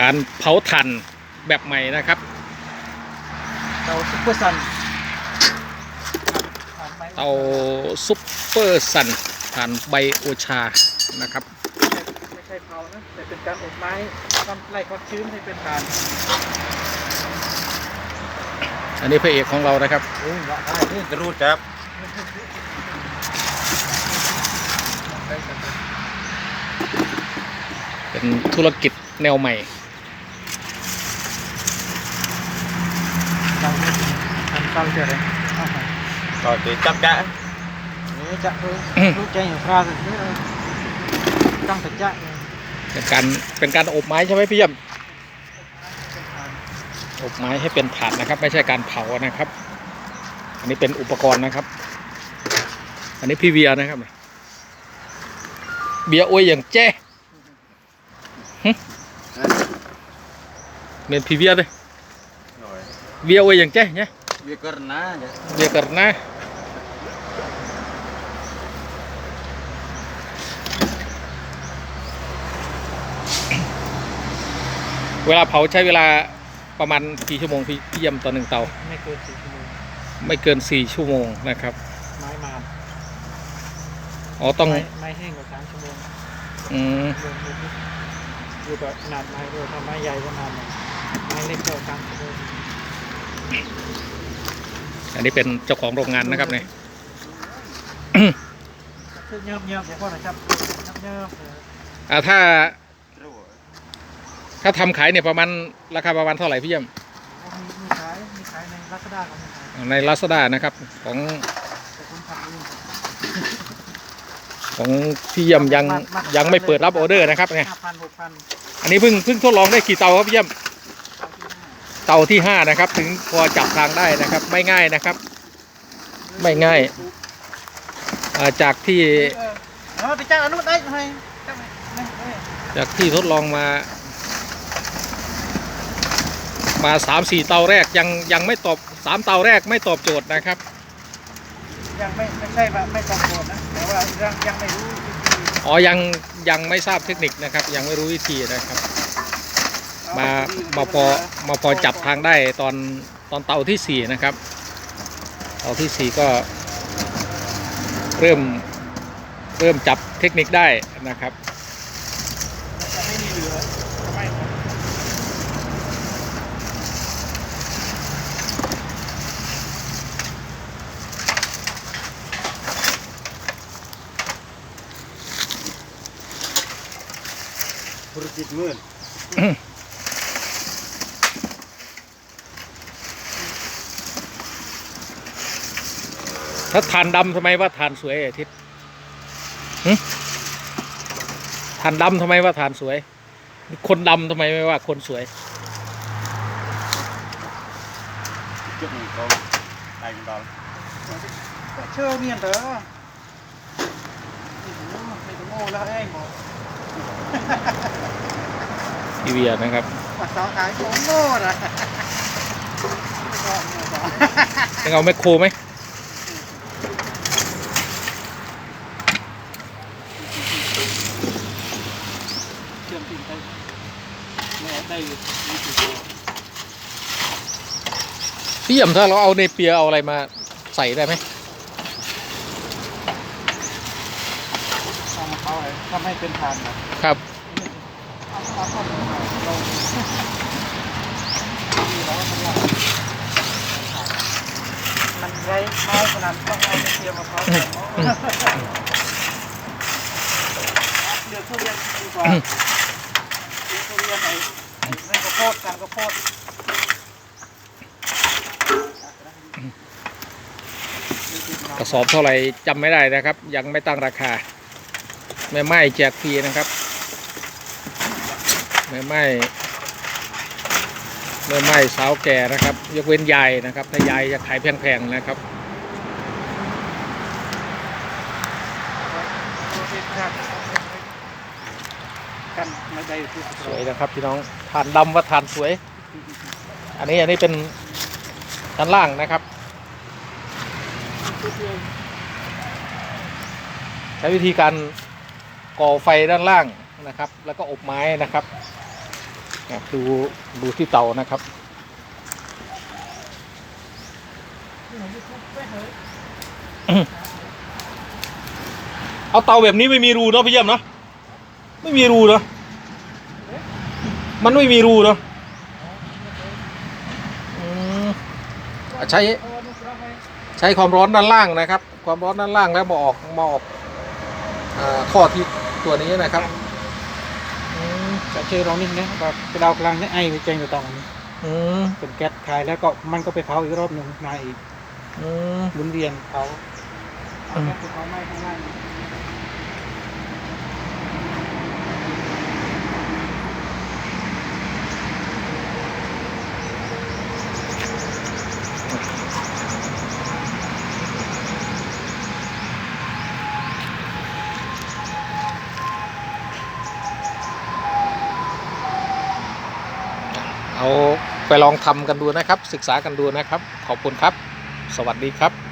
การเผาถ่านแบบใหม่นะครับเตาซุปเปอร์ซันเตาซุปเปอร์ซันถ่านไบโอชานะครับไม่ใช่เผานะแต่เป็นการอบไม้ทำไล่ความชื้นให้เป็นถ่าน อันนี้พระเอกของเรานะครับ โอ้ยได้นี่กรูดครับ เป็นธุรกิจแนวใหม่เตาทำเตาเจอเลยเอาไป rồi tôi chấp đã นี่จะเออรู้ใจอยู่คราสิเนี่ยตั้งแต่จะเนี่ยเป็นการเป็นการอบไม้ใช่ไหมพี่เยี่ยมเป็นถ่านอบไม้ให้เป็นถ่านนะครับ ไม่ใช่การเผานะครับ อันนี้เป็นอุปกรณ์นะครับ อันนี้พี่เวียนะครับเบียร์อวยอย่างแจ้ หึเมนพี่เวียเลย rồi เบียร์อวยอย่างแจ้เนี่ย việc cần ná vậy เบียร์กันนะเวลาเผาใช้เวลาประมาณกี่ชั่วโมงพี่พี่เยี่ยมต่อหนึ่งเตา ไม่เกินสี่ชั่วโมงไม่เกินสี่ชั่วโมงนะครับ ไม้มาอ๋อต้องไม้ไม้แห้งกว่าสามชั่วโมงอืมรวมรวม อยู่กับขนาดไม้ด้วยถ้าไม้ใหญ่ก็นานหน่อยไม้เล็กก็สามชั่วโมงอันนี้เป็นเจ้าของโรงงานนะครับเนี่ยคือเยิบเยิบอย่างพวกนะครับเยิบเยิบเอออ่าถ้า rồi ถ้าทำขายเนี่ยประมาณราคาประมาณเท่าไหร่พี่เยี่ยมมีมีขายมีขายในลักษณะของมีขายในลาซาด้านะครับของแต่คุณทำเองของพี่เยี่ยมยังยังไม่เปิดรับออเดอร์นะครับเนี่ยห้าพันหกพัน อันนี้เพิ่งเพิ่งทดลองได้กี่เตาครับพี่เยี่ยมเตาที่ห้านะครับ ถึงพอจับทางได้นะครับ ไม่ง่ายนะครับ ไม่ง่ายาจากที่จากที่ทดลองมา มาสามสี่เตาแรกยังยังไม่ตอบสามเตาแรกไม่ตอบโจทย์นะครับ ยังไม่ไม่ใช่ว่าไม่ตรงโจทย์นะแต่ว่ายังยังไม่รู้ อ๋อยังยังไม่ทราบเทคนิคนะครับ ยังไม่รู้วิธีนะครับ มามาพอมาพอจับทางได้ตอนตอนเตาที่สี่นะครับเตาที่สี่ก็เริ่มเริ่มจับเทคนิคได้นะครับไม่มีเหลือไม่หมด ธุรกิจมืดถ้าทานดำทำไมว่าทานสวยอาทิตย์หึทานดำทำไมว่าทานสวย คนดำทำไมไม่ว่าคนสวย trước mình có đánh đó ก็เชื่อเมียนเถอะโอ้โหไม่ต้องโง่แล้วเองหมด ทีเวียนะครับมาสาวขายของโง่นะไม่ต้องไม่ต้องยังเอาแมคโครไหมเชื่อมติดไปไม่ได้วิธีการพี่เยี่ยมถ้าเราเอาในเปียเอาอะไรมาใส่ได้ไหมทำเขาอะไรทำให้เป็นทานนะครับ มันยังมันไร้ไม้ขนาดต้องเอาไปเทียมกับเขาเดี๋ยวทุเรียนดีกว่าเดี๋ยวทุเรียนไหนไม่ข้าวโพดกันข้าวโพดกระสอบเท่าไหร่จำไม่ได้นะครับ ยังไม่ตั้งราคาแม่ไม้แจกฟรีนะครับ แม่ไม้แม่ไม้สาวแก่นะครับ ยกเว้นยายนะครับ ถ้ายายจะขายแพงๆนะครับสวยนะครับพี่น้องทานดำว่าทานสวย อันนี้อันนี้เป็นด้านล่างนะครับใช้วิธีการก่อไฟด้านล่าง นะครับ แล้วก็อบไม้นะครับดูดูที่เตานะครับเอาเตาแบบนี้ไม่มีรูเนาะพี่เยี่ยมเนาะไม่มีรูเนาะมันไม่มีรูเนาะอืมอะใช้ใช้ความร้อนด้านล่างนะครับ ความร้อนด้านล่างแล้วมาออกมาออกอข้อที่ตัวนี้นะครับ มจะเจอเรานิ่นะแบบกระดาวกลางเนี่ไอ้ไปเจงอยู่ตรงนี้อืมเป็นแก๊สคายแล้วก็มันก็ไปเผาอีกรอบหนึ่งมาอีกอืม หมุนเวียนเผาเอาแก๊สไปเผาไหม้ข้างล่าง เอาไปลองทำกันดูนะครับ ศึกษากันดูนะครับ ขอบคุณครับ สวัสดีครับ